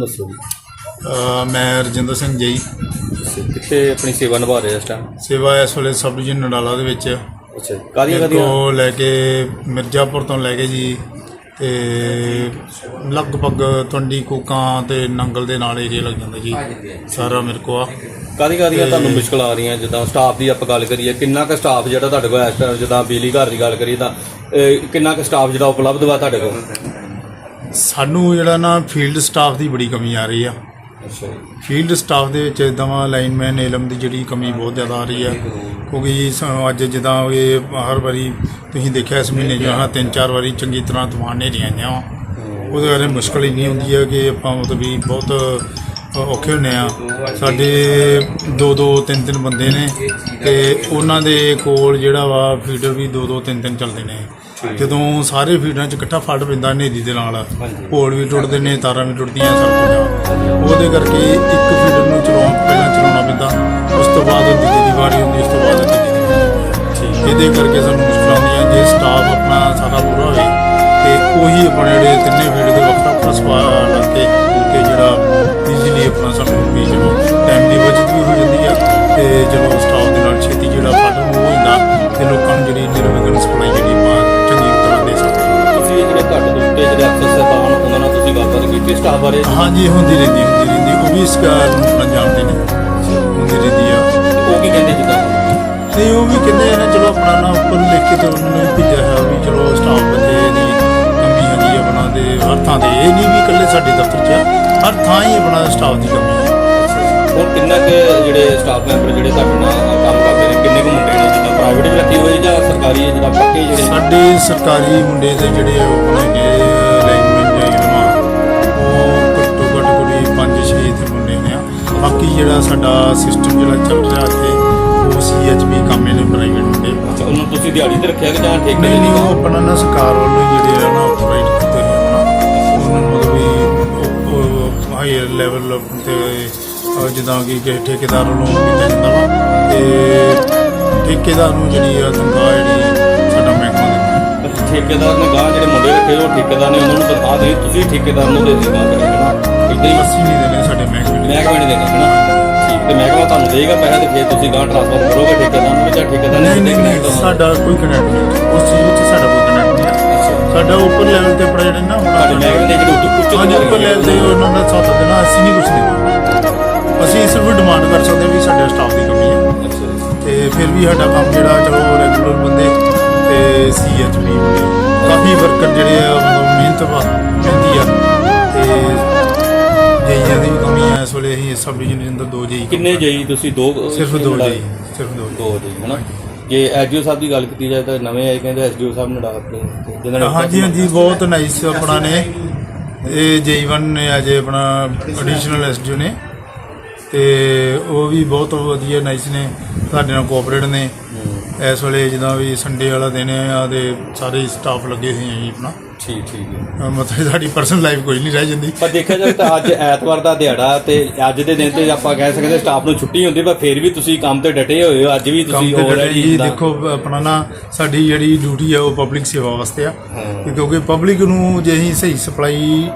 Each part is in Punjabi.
ਦੱਸੋ ਜੀ। ਮੈਂ ਰਜਿੰਦਰ ਸਿੰਘ ਜੀ ਤੁਸੀਂ ਕਿੱਥੇ ਆਪਣੀ ਸੇਵਾ ਨਿਭਾ ਰਹੇ ਹੋ ਇਸ ਟਾਈਮ ਸੇਵਾ ਇਸ ਵੇਲੇ ਸਬ ਡਿਵੀਜ਼ਨ ਨਡਾਲਾ ਦੇ ਵਿੱਚ। ਅੱਛਾ ਜੀ। ਕਾਦੀਆਂ ਤੋਂ ਲੈ ਕੇ ਮਿਰਜ਼ਾਪੁਰ ਤੋਂ ਲੈ ਕੇ ਜੀ ਤੇ ਲਗਭਗ ਟੰਡੀ ਕੋਕਾਂ ਤੇ ਨੰਗਲ ਦੇ ਨਾਲ ਏਰੀਆ ਲੱਗ ਜਾਂਦਾ ਜੀ। ਸਾਰਾ ਮੇਰੇ ਕੋ ਆ। ਕਾਦੀ ਕਾਦੀਆਂ ਤੁਹਾਨੂੰ ਮੁਸ਼ਕਲ ਆ ਰਹੀਆਂ? ਜਿੱਦਾਂ ਸਟਾਫ ਦੀ ਆਪਾਂ ਗੱਲ ਕਰੀਏ ਕਿੰਨਾ ਕੁ ਸਟਾਫ ਜਿਹੜਾ ਤੁਹਾਡੇ ਕੋਲ ਇਸ ਟਾਈਮ ਜਿੱਦਾਂ ਬਿਜਲੀ ਘਰ ਦੀ ਗੱਲ ਕਰੀਏ ਤਾਂ ਅਹ, ਕਿੰਨਾ ਕੁ ਸਟਾਫ ਜਿਹੜਾ ਉਪਲਬਧ ਵਾ ਤੁਹਾਡੇ ਕੋਲ? ਸਾਨੂੰ ਜਿਹੜਾ ਨਾ ਫੀਲਡ ਸਟਾਫ ਦੀ ਬੜੀ ਕਮੀ ਆ ਰਹੀ ਆ। ਅੱਛਾ ਜੀ। ਫੀਲਡ ਸਟਾਫ ਦੇ ਵਿੱਚ ਦਵਾ ਲਾਈਨਮੈਨ ਏਲਮ ਦੀ ਜਿਹੜੀ ਕਮੀ ਬਹੁਤ ਜ਼ਿਆਦਾ ਆ ਰਹੀ ਆ। ਕਿਉਂਕਿ ਸਾਨੂੰ ਅੱਜ ਜਿੱਦਾਂ ਇਹ ਹਰ ਵਾਰੀ ਤੁਸੀਂ ਦੇਖਿਆ ਇਸ ਮਹੀਨੇ ਜੋ ਹਾਂ ਤਿੰਨ ਚਾਰ ਵਾਰੀ ਚੰਗੀ ਤਰ੍ਹਾਂ ਤੂਫਾਨ ਨੇਰੀਆਂ ਆਈਆਂ ਵਾ ਉਹਦੇ ਬਾਰੇ ਮੁਸ਼ਕਲ ਇੰਨੀ ਹੁੰਦੀ ਹੈ ਕਿ ਆਪਾਂ ਮਤਲਬ ਵੀ ਬਹੁਤ ਔਖੇ ਹੁੰਨੇ ਆ। ਸਾਡੇ ਦੋ ਦੋ ਤਿੰਨ ਤਿੰਨ ਬੰਦੇ ਨੇ ਤੇ ਉਹਨਾਂ ਦੇ ਕੋਲ ਜਿਹੜਾ ਵਾ ਫੀਡਰ ਵੀ ਦੋ ਦੋ ਤਿੰਨ ਤਿੰਨ ਚੱਲਦੇ ਨੇ। ਜਦੋਂ ਸਾਰੇ ਫੀਡਰਾਂ 'ਚ ਇਕੱਠਾ ਫੜ ਪੈਂਦਾ ਨੇਰੀ ਦੇ ਨਾਲ ਪੋਲ ਵੀ ਟੁੱਟਦੇ ਨੇ ਤਾਰਾਂ ਵੀ ਟੁੱਟਦੀਆਂ ਸਭ ਕੁਝ। ਉਹਦੇ ਕਰਕੇ ਇੱਕ ਫੀਡਰ ਨੂੰ ਚਲਾਉਣ ਪਹਿਲਾਂ ਚਲਾਉਣਾ ਪੈਂਦਾ। ਉਸ ਤੋਂ ਬਾਅਦ ਦੂਜੀ ਦੀ ਵਾਰੀ ਹੁੰਦੀ ਉਸ ਤੋਂ ਬਾਅਦ ਤੀਜੀ ਦੀ ਵਾਰੀ ਹੁੰਦੀ। ਇਹਦੇ ਕਰਕੇ ਸਾਨੂੰ ਮੁਸ਼ਕਲਾਂ ਆਉਂਦੀਆਂ ਜੇ ਸਟਾਫ ਆਪਣਾ ਸਾਰਾ ਪੂਰਾ ਹੋਵੇ ਤੇ ਉਹੀ ਆਪਣੇ ਜਿਹੜੇ ਤਿੰਨੇ ਫੀਲਡ ਦੇ ਵੱਖਰਾ ਵੱਖਰਾ ਸਪਾ ਲਾ ਕੇ ਤੇ ਜਿਹੜਾ ਈਜ਼ੀਲੀ ਆਪਣਾ ਸਾਨੂੰ ਵੀ ਚਲੋ ਟਾਈਮ ਦੀ ਬਚਤ ਵੀ ਹੋ ਜਾਂਦੀ ਆ ਤੇ ਚਲੋ ਜਿਹੜੇ ਅਫਸਰ ਸਾਹਿਬਾਨ ਉਹਨਾਂ ਨਾਲ ਤੁਸੀਂ ਗੱਲਬਾਤ ਕੀਤੀ ਸਟਾਫ ਬਾਰੇ। ਹਾਂਜੀ ਹੁੰਦੀ ਰਹਿੰਦੀ ਹੁੰਦੀ ਰਹਿੰਦੀ। ਉਹ ਵੀ ਇਸ ਗੱਲ ਨੂੰ ਆਪਣਾ ਜਾਣਦੇ ਨੇ। ਹੁੰਦੀ ਰਹਿੰਦੀ ਆ। ਉਹ ਕੀ ਕਹਿੰਦੇ ਜਿੱਦਾਂ? ਤੇ ਉਹ ਵੀ ਕਹਿੰਦੇ ਨੇ ਚਲੋ ਆਪਣਾ ਨਾ ਉੱਪਰ ਲਿਖ ਕੇ ਤੇ ਉਹਨਾਂ ਨੇ ਭੇਜਿਆ ਹੈ ਵੀ ਚਲੋ ਸਟਾਫ ਬੰਦੇ ਦੀ ਕਮੀ ਹੈਗੀ ਆ ਆਪਣਾ ਦੇ ਹਰ ਥਾਂ ਤੇ। ਇਹ ਨਹੀਂ ਵੀ ਇਕੱਲੇ ਸਾਡੇ ਦਫ਼ਤਰ 'ਚ ਹਰ ਥਾਂ ਹੀ ਆਪਣਾ ਸਟਾਫ ਦੀ ਕਮੀ ਹੈ ਕਿੰਨਾ ਕੁ ਜਿਹੜੇ ਸਟਾਫ ਮੈਂਬਰ ਜਿਹੜੇ ਤੁਹਾਡੇ ਨਾਲ ਕੰਮ ਕਰਦੇ ਨੇ ਕਿੰਨੇ ਕੁ ਮੁੰਡੇ ਨੇ? ਜਿੱਦਾਂ ਪ੍ਰਾਈਵੇਟ ਵੀ ਰੱਖੇ ਹੋਏ ਜਾਂ ਸਰਕਾਰੀ ਜਿਹੜਾ ਪੱਕੇ ਜਿਹੜੇ ਸਾਡੇ ਸਰਕਾਰੀ ਮੁੰਡੇ ਦੇ ਜਿਹੜੇ ਆ ਉਹ ਹੈਗੇ ਬਾਕੀ ਜਿਹੜਾ ਸਾਡਾ ਸਿਸਟਮ ਜਿਹੜਾ ਚੱਲ ਰਿਹਾ ਇੱਥੇ ਉਹ ਸੀਐਚਪੀ ਕਾਮੇ ਨੇ ਪ੍ਰਾਈਵੇਟ ਮੁੰਡੇ ਅੱਛਾ ਉਹਨੂੰ ਤੁਸੀਂ ਦਿਹਾੜੀ ਤੇ ਰੱਖਿਆ ਕਿ ਜਾਂ ਠੇਕੇ ਤੇ? ਨਹੀਂ ਉਹ ਆਪਣਾ ਨਾ ਸਰਕਾਰ ਵੱਲੋਂ ਜਿਹੜੇ ਆ ਨਾ ਆਥੋਰਾਈਜ਼ ਕੀਤੇ ਨਾ ਉਹਨਾਂ ਨੂੰ ਮਤਲਬ ਵੀ ਹਾਇਰ ਲੈਵਲ ਤੇ ਜਿੱਦਾਂ ਕਿ ਕਿਸੇ ਠੇਕੇਦਾਰ ਵੱਲੋਂ ਕੀਤਾ ਜਾਂਦਾ ਵਾ ਤੇ ਠੇਕੇਦਾਰ ਨੂੰ ਜਿਹੜੀ ਆ ਤਨਖਾਹ ਜਿਹੜੀ ਸਾਡਾ ਮਹਿਕਮਾ ਦਿੰਦਾ ਠੇਕੇਦਾਰ ਨੇ ਗਾਂ ਜਿਹੜੇ ਮੁੰਡੇ ਰੱਖੇ ਉਹ ਠੇਕੇਦਾਰ ਨੇ ਉਹਨਾਂ ਨੂੰ ਤਨਖਾਹ ਦੇਣੀ ਤੁਸੀਂ ਠੇਕੇਦਾਰ ਨੂੰ ਦੇ ਦੇਣਾ ਇਦਾਂ ਹੀ ਅਸੀਂ ਨਹੀਂ ਦਿੰਦੇ ਸਾਡੇ ਮਹਿਕਮੇ ਨੇ ਮਹਿਕਮੇ ਨੇ ਦੇਣਾ ਨਾ ਠੀਕ। ਤੇ ਮਹਿਕਮਾ ਤੁਹਾਨੂੰ ਦੇਗਾ ਪੈਸਾ ਤੇ ਫਿਰ ਤੁਸੀਂ ਗਾਂ ਟ੍ਰਾਂਸਫਰ ਕਰੋਗੇ ਠੇਕੇਦਾਰ ਨੂੰ ਜਾਂ ਠੇਕੇਦਾਰ ਨੇ ਨਹੀਂ ਨਹੀਂ ਕਿੰਨੇ ਨਹੀਂ ਸਾਡਾ ਕੋਈ ਕਨੈਕਟ ਨਹੀਂ। ਉਸ ਚੀਜ਼ ਵਿੱਚ ਸਾਡਾ ਕੋਈ ਕਨੈਕਟ ਨਹੀਂ ਸਾਡਾ ਉੱਪਰ ਲੈਵਲ ਤੇ ਆਪਣਾ ਜਿਹੜਾ ਨਾ ਤੁਹਾਡੇ ਮਹਿਕਮੇ ਦੇ ਜਿਹੜੇ ਉੱਚ ਉੱਚ ਲੈਵਲ ਤੇ ਉਹਨਾਂ ਦਾ ਸਾਥ ਦੇਣਾ ਅਸੀਂ ਨਹੀਂ ਕੁਝ ਨਹੀਂ ਅਸੀਂ ਸਿਰਫ ਡਿਮਾਂਡ ਕਰ ਸਕਦੇ ਹਾਂ ਵੀ ਸਾਡੇ ਸਟਾਫ ਦੀ ਕਮੀ ਹੈ। ਤੇ ਫਿਰ ਵੀ ਸਾਡਾ ਕੰਮ ਜਿਹੜਾ ਚਲੋ ਰੈਗੂਲਰ ਬੰਦੇ ਤੇ ਸੀਐਚਪੀ ਕਾਫੀ ਵਰਕਰ ਜਿਹੜੇ ਆ ਮਿਹਨਤ ਵਾ ਮਿਹਨਤੀ ਆ। ਤੇ ਵੇਲੇ ਅਸੀਂ ਸਬ ਡਿਵੀਜ਼ਨ ਦੇ ਅੰਦਰ ਦੋ ਜਈ ਕਿੰਨੇ ਜਈ ਤੁਸੀਂ? ਦੋ ਸਿਰਫ ਦੋ ਜਈ ਸਿਰਫ ਦੋ ਦੋ ਜਈ ਹਨਾ? ਜੇ ਐਸਡੀਓ ਸਾਹਿਬ ਦੀ ਗੱਲ ਕੀਤੀ ਜਾਏ ਤਾਂ ਨਵੇਂ ਆਏ ਕਹਿੰਦੇ ਐਸਡੀਓ ਸਾਹਿਬ ਨੇ ਡਾਕ ਤੇ ਜਿਨ੍ਹਾਂ ਨੇ ਹਾਂਜੀ ਹਾਂਜੀ ਬਹੁਤ ਨਾਈਸ ਆਪਣਾ ਨੇ। ਇਹ ਜੀਵਨ ਨੇ ਅਜੇ ਆਪਣਾ ਐਡੀਸ਼ਨਲ ਐਸਡੀਓ ਨੇ। ਤੇ ਉਹ ਵੀ ਬਹੁਤ ਵਧੀਆ ਨਾਈਸ ਨੇ ਸਾਡੇ ਨਾਲ ਕੋਆਪਰੇਟ ਨੇ। ਇਸ ਵੇਲੇ ਜਦੋਂ ਵੀ ਸੰਡੇ ਵਾਲਾ ਦਿਨ ਆ ਤੇ ਸਾਰੇ ਸਟਾਫ ਲੱਗੇ ਹੋਏ ਆ ਜੀ ਆਪਣਾ। ਠੀਕ ਠੀਕ ਹੈ। ਅਹ ਮਤਲਬ ਸਾਡੀ ਪਰਸਨਲ ਲਾਈਫ ਕੋਈ ਨਹੀਂ ਰਹਿ ਜਾਂਦੀ। ਪਰ ਦੇਖਿਆ ਜਾਵੇ ਤਾਂ ਅੱਜ ਐਤਵਾਰ ਦਾ ਦਿਹਾੜਾ ਤੇ ਅੱਜ ਦੇ ਦਿਨ ਤੇ ਆਪਾਂ ਕਹਿ ਸਕਦੇ ਸਟਾਫ ਨੂੰ ਛੁੱਟੀ ਹੁੰਦੀ ਪਰ ਫਿਰ ਵੀ ਤੁਸੀਂ ਕੰਮ ਤੇ ਡਟੇ ਹੋਏ ਹੋ ਅੱਜ ਵੀ ਕੰਮ ਤੁਸੀਂ ਤੇ ਡਟੇ ਜੀ ਦੇਖੋ ਆਪਣਾ ਨਾ ਸਾਡੀ ਜਿਹੜੀ ਡਿਊਟੀ ਹੈ ਉਹ ਪਬਲਿਕ ਸੇਵਾ ਵਾਸਤੇ ਆ। ਕਿਉਂਕਿ ਪਬਲਿਕ ਨੂੰ ਜੇ ਅਸੀਂ ਸਹੀ ਸਪਲਾਈ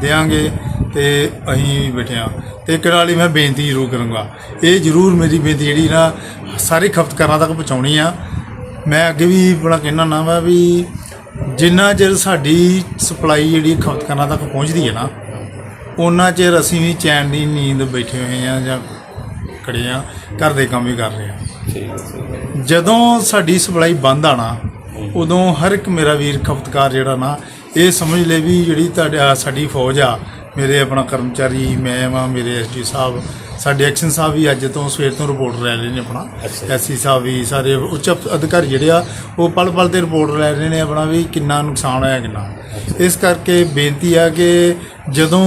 ਦੇਾਂਗੇ ਤੇ ਅਸੀਂ ਬੈਠੇ ਆ ਤੇ ਇੱਕ ਨਾਲ ਹੀ ਮੈਂ ਬੇਨਤੀ ਜ਼ਰੂਰ ਕਰੂੰਗਾ। ਇਹ ਜ਼ਰੂਰ ਮੇਰੀ ਬੇਨਤੀ ਜਿਹੜੀ ਨਾ ਸਾਰੇ ਖਪਤਕਾਰਾਂ ਤੱਕ ਪਹੁੰਚਾਉਣੀ ਆ। ਮੈਂ ਅੱਗੇ ਵੀ ਬੜਾ ਕਹਿਣਾ ਨਾ ਵਾ ਵੀ ਜਿੰਨਾ ਚਿਰ ਸਾਡੀ ਸਪਲਾਈ ਜਿਹੜੀ ਖਪਤਕਾਰਾਂ ਤੱਕ ਪਹੁੰਚਦੀ ਹੈ ਨਾ ਉਹਨਾਂ ਚਿਰ ਅਸੀਂ ਵੀ ਚੈਨ ਦੀ ਨੀਂਦ ਬੈਠੇ ਹੋਏ ਆ ਜਾਂ ਖੜੇ ਆ ਘਰ ਦੇ ਕੰਮ ਵੀ ਕਰ ਰਹੇ ਆ। ਜਦੋਂ ਸਾਡੀ ਸਪਲਾਈ ਬੰਦ ਆਣਾ ਉਦੋਂ ਹਰ ਇੱਕ ਮੇਰਾ ਵੀਰ ਖਪਤਕਾਰ ਜਿਹੜਾ ਨਾ ਇਹ ਸਮਝ ਲੈ ਵੀ ਜਿਹੜੀ ਤੁਹਾਡਾ ਸਾਡੀ ਫੌਜ ਆ ਮੇਰੇ ਆਪਣਾ ਕਰਮਚਾਰੀ ਮੈਂ ਵਾਂ ਮੇਰੇ ਐਸਡੀ ਸਾਹਿਬ ਸਾਡੇ ਐਕਸ਼ਨ ਸਾਹਿਬ ਵੀ ਅੱਜ ਤੋਂ ਸਵੇਰ ਤੋਂ ਰਿਪੋਰਟ ਲੈ ਰਹੇ ਨੇ ਆਪਣਾ। ਐਸਸੀ ਸਾਹਿਬ ਵੀ ਸਾਰੇ ਉੱਚ ਅਧਿਕਾਰੀ ਜਿਹੜੇ ਆ ਉਹ ਪਲ ਪਲ ਤੇ ਰਿਪੋਰਟ ਲੈ ਰਹੇ ਨੇ ਆਪਣਾ ਵੀ ਕਿੰਨਾ ਨੁਕਸਾਨ ਹੋਇਆ ਕਿੰਨਾ। ਇਸ ਕਰਕੇ ਬੇਨਤੀ ਆ ਕਿ ਜਦੋਂ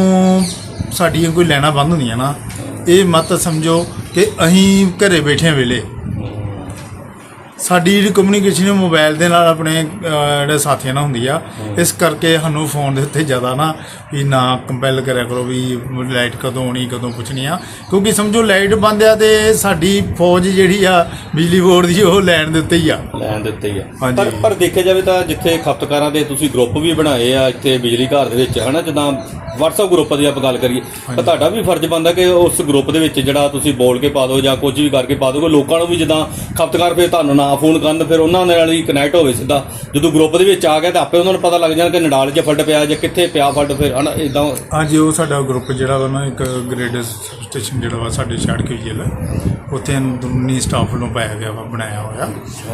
ਸਾਡੀਆਂ ਕੋਈ ਲੈਣਾ ਬੰਦ ਹੁੰਦੀਆਂ ਨਾ ਇਹ ਮਤ ਸਮਝੋ ਕਿ ਅਸੀਂ ਘਰੇ ਬੈਠੇ ਵੇਲੇ ਸਾਡੀ ਜਿਹੜੀ ਕਮਿਊਨੀਕੇਸ਼ਨ ਮੋਬਾਈਲ ਦੇ ਨਾਲ ਆਪਣੇ ਜਿਹੜੇ ਸਾਥੀਆਂ ਨਾਲ ਹੁੰਦੀ ਆ। ਇਸ ਕਰਕੇ ਸਾਨੂੰ ਫੋਨ ਦੇ ਉੱਤੇ ਜ਼ਿਆਦਾ ਨਾ ਵੀ ਨਾ ਕੰਪੈਲ ਕਰਿਆ ਕਰੋ ਵੀ ਲਾਈਟ ਕਦੋਂ ਆਉਣੀ ਕਦੋਂ ਪੁੱਛਣੀ ਆ। ਕਿਉਂਕਿ ਸਮਝੋ ਲਾਈਟ ਬੰਦ ਆ ਤੇ ਸਾਡੀ ਫੌਜ ਜਿਹੜੀ ਆ ਬਿਜਲੀ ਬੋਰਡ ਦੀ ਉਹ ਲੈਣ ਦੇ ਉੱਤੇ ਹੀ ਆ। ਲੈਣ ਦੇ ਉੱਤੇ ਹੀ ਆ। ਪਰ ਪਰ ਦੇਖਿਆ ਜਾਵੇ ਤਾਂ ਜਿੱਥੇ ਖਪਤਕਾਰਾਂ ਦੇ ਤੁਸੀਂ ਗਰੁੱਪ ਵੀ ਬਣਾਏ ਆ ਇੱਥੇ ਬਿਜਲੀ ਘਰ ਦੇ ਵਿੱਚ ਹਨਾ ਜਿੱਦਾਂ WhatsApp ਗਰੁੱਪ ਦੀ ਆਪਾਂ ਗੱਲ ਕਰੀਏ ਤਾਂ ਤੁਹਾਡਾ ਵੀ ਫਰਜ਼ ਬਣਦਾ ਕਿ ਉਸ ਗਰੁੱਪ ਦੇ ਵਿੱਚ ਜਿਹੜਾ ਤੁਸੀਂ ਬੋਲ ਕੇ ਪਾ ਦਿਓ ਜਾਂ ਕੁਝ ਵੀ ਕਰਕੇ ਪਾ ਦਿਓ ਲੋਕਾਂ ਨੂੰ ਵੀ ਜਿੱਦਾਂ ਖਪਤਕਾਰ ਫਿਰ ਤੁਹਾਨੂੰ ਨਾ ਫੋਨ ਕਰਨ ਫਿਰ ਉਹਨਾਂ ਦੇ ਨਾਲ ਹੀ ਕਨੈਕਟ ਹੋਵੇ ਸਿੱਧਾ। ਜਦੋਂ ਗਰੁੱਪ ਦੇ ਵਿੱਚ ਆ ਗਿਆ ਤਾਂ ਆਪੇ ਉਹਨਾਂ ਨੂੰ ਪਤਾ ਲੱਗ ਜਾਣਾ ਕਿ ਨਡਾਲ 'ਚ ਫੱਟ ਪਿਆ ਜਾਂ ਕਿੱਥੇ ਪਿਆ ਫੱਟ ਫਿਰ, ਹਨਾ ਇਦਾਂ ਹਾਂਜੀ, ਉਹ ਸਾਡਾ ਗਰੁੱਪ ਜਿਹੜਾ ਵਾ ਨਾ, ਇੱਕ ਗ੍ਰੇਡ ਸਟੇਸ਼ਨ ਜਿਹੜਾ ਵਾ, ਸਾਡੇ ਛਾੜ ਕੇ ਜੇਲ ਉੱਥੇ ਅੰਦਰੂਨੀ ਸਟਾਫ ਵੱਲੋਂ ਪਾਇਆ ਗਿਆ ਵਾ ਬਣਾਇਆ ਹੋਇਆ।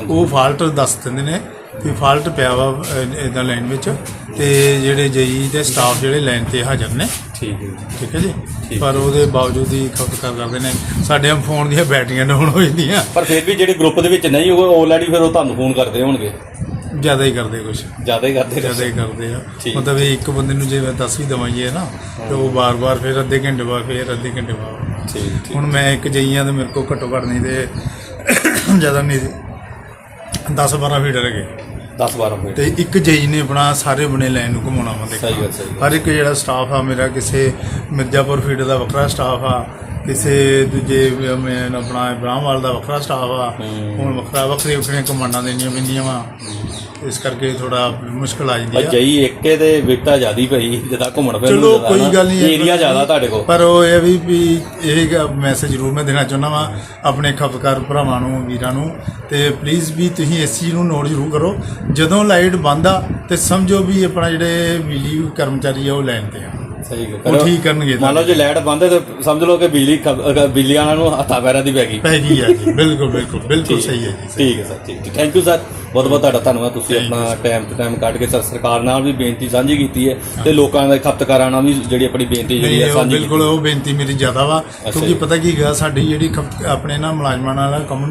ਉਹ ਫਾਲਟ ਦੱਸ ਦਿੰਦੇ ਨੇ ਕਿ ਫਾਲਟ ਪਿਆ ਵਾ ਇਦਾਂ ਲਾਈਨ ਵਿੱਚ ਤੇ ਜਿਹੜੇ ਜਈ ਤੇ ਸਟਾਫ ਜਿਹੜੇ ਲਾਈਨ ਤੇ ਹਾਜ਼ਰ ਨੇ। ਠੀਕ ਹੈ ਠੀਕ ਹੈ ਜੀ? ਪਰ ਉਹਦੇ ਬਾਵਜੂਦ ਹੀ ਖਪਤਕਾਰ ਕਰਦੇ ਨੇ। ਸਾਡੇ ਫੋਨ ਦੀਆਂ ਬੈਟਰੀਆਂ ਡਾਊਨ ਹੋ ਜਾਂਦੀਆਂ ਪਰ ਫਿਰ ਵੀ ਜਿਹੜੇ ਗਰੁੱਪ ਦੇ ਵਿੱਚ ਨਹੀਂ ਉਹ ਆਲਰੇਡੀ ਫਿਰ ਉਹ ਤੁਹਾਨੂੰ ਫੋਨ ਕਰਦੇ ਹੋਣਗੇ। ਜ਼ਿਆਦਾ ਹੀ ਕਰਦੇ ਕੁਝ ਜ਼ਿਆਦਾ ਹੀ ਕਰਦੇ ਜ਼ਿਆਦਾ ਹੀ ਕਰਦੇ ਆ। ਠੀਕ। ਮਤਲਬ ਇਹ ਇੱਕ ਬੰਦੇ ਨੂੰ ਜੇ ਮੈਂ ਦੱਸ ਵੀ ਦਵਾਈਏ ਨਾ ਤੇ ਉਹ ਬਾਰ-ਬਾਰ ਫਿਰ ਅੱਧੇ ਘੰਟੇ ਬਾਅਦ ਫਿਰ ਅੱਧੇ ਘੰਟੇ ਬਾਅਦ। ਠੀਕ ਠੀਕ। ਹੁਣ ਮੈਂ ਇੱਕ ਜਈਆਂ ਤੇ ਮੇਰੇ ਕੋਲ ਘੱਟੋ ਘੱਟ ਨਹੀਂ ਤੇ ਜ਼ਿਆਦਾ ਨਹੀਂ 10 12 ਫੀਡਰ ਹੈਗੇ 10 12 ਮਿੰਟ ਤੇ ਇੱਕ ਜਈ ਨੇ ਆਪਣਾ ਸਾਰੇ ਬਣੇ ਲਾਈਨ ਨੂੰ ਘੁਮਾਉਣਾ ਵਾ ਦੇਖੋ। ਸਹੀ ਗੱਲ ਸਹੀ ਗੱਲ। ਹਰ ਇੱਕ ਜਿਹੜਾ ਸਟਾਫ ਆ ਮੇਰਾ ਕਿਸੇ ਮਿਰਜ਼ਾਪੁਰ ਫੀਡ ਦਾ ਵੱਖਰਾ ਸਟਾਫ ਆ ਕਿਸੇ ਦੂਜੇ ਮੈਂ ਆਪਣਾ ਇਬਰਾਹਿਮਵਾਲ ਦਾ ਵੱਖਰਾ ਸਟਾਫ ਆ। ਹੁਣ ਵੱਖਰਾ ਵੱਖਰੀਆਂ ਵੱਖਰੀਆਂ ਕਮਾਂਡਾਂ ਦੇਣੀਆਂ ਪੈਂਦੀਆਂ ਵਾ। ਇਸ ਕਰਕੇ ਥੋੜਾ ਮੁਸ਼ਕਲ ਆ ਜਾਂਦੀ ਆ। ਜਈ ਇੱਕੇ ਤੇ ਵਿਕਟਾ ਜਿਆਦੀ ਪਈ ਜਿੱਦਾਂ ਘੁੰਮਣ ਫਿਰਨ ਚਲੋ ਕੋਈ ਗੱਲ ਨਹੀਂ ਏਰੀਆ ਜ਼ਿਆਦਾ ਤੁਹਾਡੇ ਕੋਲ? ਪਰ ਉਹ ਇਹ ਵੀ ਵੀ ਇਹ ਮੈਸੇਜ ਜ਼ਰੂਰ ਮੈਂ ਦੇਣਾ ਚਾਹੁੰਦਾ ਵਾਂ ਆਪਣੇ ਖਪਤਕਾਰ ਭਰਾਵਾਂ ਨੂੰ ਵੀਰਾਂ ਨੂੰ। ਤੇ ਪਲੀਜ਼ ਵੀ ਤੁਸੀਂ ਇਸ ਚੀਜ਼ ਨੂੰ ਨੋਟ ਜ਼ਰੂਰ ਕਰੋ। ਜਦੋਂ ਲਾਈਟ ਬੰਦ ਆ ਤੇ ਸਮਝੋ ਵੀ ਆਪਣਾ ਜਿਹੜੇ ਬਿਜਲੀ ਕਰਮਚਾਰੀ ਆ ਉਹ ਲਾਈਨ ਤੇ ਆ। ਸਹੀ ਗੱਲ। ਉਹ ਠੀਕ ਕਰਨਗੇ ਮੰਨ ਲਓ ਜੇ ਲਾਈਟ ਬੰਦ ਹੈ ਤਾਂ ਸਮਝ ਲਓ ਕਿ ਬਿਜਲੀ ਬਿਜਲੀ ਵਾਲਿਆਂ ਨੂੰ ਹੱਥਾਂ ਪੈਰਾਂ ਦੀ ਪੈ ਗਈ। ਪੈ ਗਈ ਆ ਜੀ। ਬਿਲਕੁਲ ਬਿਲਕੁਲ ਬਿਲਕੁਲ ਸਹੀ ਹੈ ਜੀ ਠੀਕ ਹੈ ਸਰ ਠੀਕ ਥੈਂਕ ਯੂ ਸਰ ਬਹੁਤ ਬਹੁਤ ਤੁਹਾਡਾ ਧੰਨਵਾਦ। ਤੁਸੀਂ ਆਪਣਾ ਟਾਈਮ ਤੇ ਟਾਈਮ ਕੱਢ ਕੇ ਸਰ ਸਰਕਾਰ ਨਾਲ ਵੀ ਬੇਨਤੀ ਸਾਂਝੀ ਕੀਤੀ ਹੈ ਤੇ ਲੋਕਾਂ ਦੇ ਖਪਤਕਾਰਾਂ ਨਾਲ ਵੀ ਜਿਹੜੀ ਆਪਣੀ ਬੇਨਤੀ ਜਿਹੜੀ ਹੈ ਸਾਂਝੀ ਬਿਲਕੁਲ ਉਹ ਬੇਨਤੀ ਮੇਰੀ ਜ਼ਿਆਦਾ ਵਾ। ਕਿਉਂਕਿ ਪਤਾ ਕੀ ਗਾ ਸਾਡੀ ਜਿਹੜੀ ਆਪਣੇ ਨਾ ਮੁਲਾਜ਼ਮਾਂ ਨਾਲ ਕਮਿਊਨ